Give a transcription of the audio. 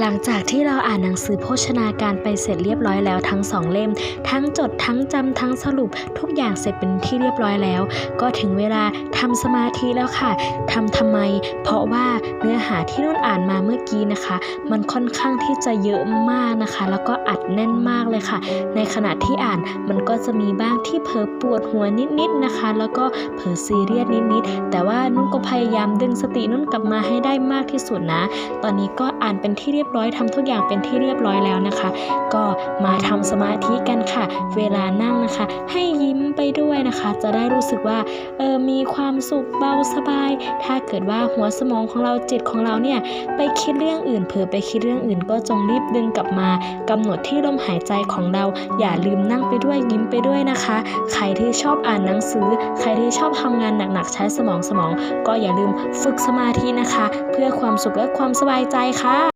หลังจากที่เราอ่านหนังสือโภชนาการไปเสร็จเรียบร้อยแล้วทั้งสองเล่ม ทั้งจดทั้งจำทั้งสรุปทุกอย่างเสร็จเป็นที่เรียบร้อยแล้ว ก็ถึงเวลาทำสมาธิแล้วค่ะทำทำไม เพราะว่าเนื้อหาที่นุ่นอ่านมาเมื่อกี้นะคะ มันค่อนข้างที่จะเยอะมากนะคะ แล้วก็อัดแน่นมากเลยค่ะ ในขณะที่อ่านมันก็จะมีบ้างที่เผลอปวดหัวนิดๆนะคะ แล้วก็เผลอซีเรียสนิดๆแต่ว่านุ่นก็พยายามดึงสตินุ่นกลับมาให้ได้มากที่สุดนะ ตอนนี้ก็อ่านเป็นที่เรียบร้อยทำทุกอย่างเป็นที่เรียบร้อยแล้วนะคะ ก็มาทำสมาธิกันค่ะ เวลานั่งนะคะ ให้ยิ้มไปด้วยนะคะ จะได้รู้สึกว่าเออมีความสุขเบาสบาย ถ้าเกิดว่าหัวสมองของเราจิตของเราเนี่ยไปคิดเรื่องอื่นเผลอไปคิดเรื่องอื่น ก็จงรีบดึงกลับมากำหนดที่ลมหายใจของเรา อย่าลืมนั่งไปด้วยยิ้มไปด้วยนะคะ ใครที่ชอบอ่านหนังสือ ใครที่ชอบทำงานหนักๆใช้สมองสมอง ก็อย่าลืมฝึกสมาธินะคะ เพื่อความสุขและความสบายใจค่ะ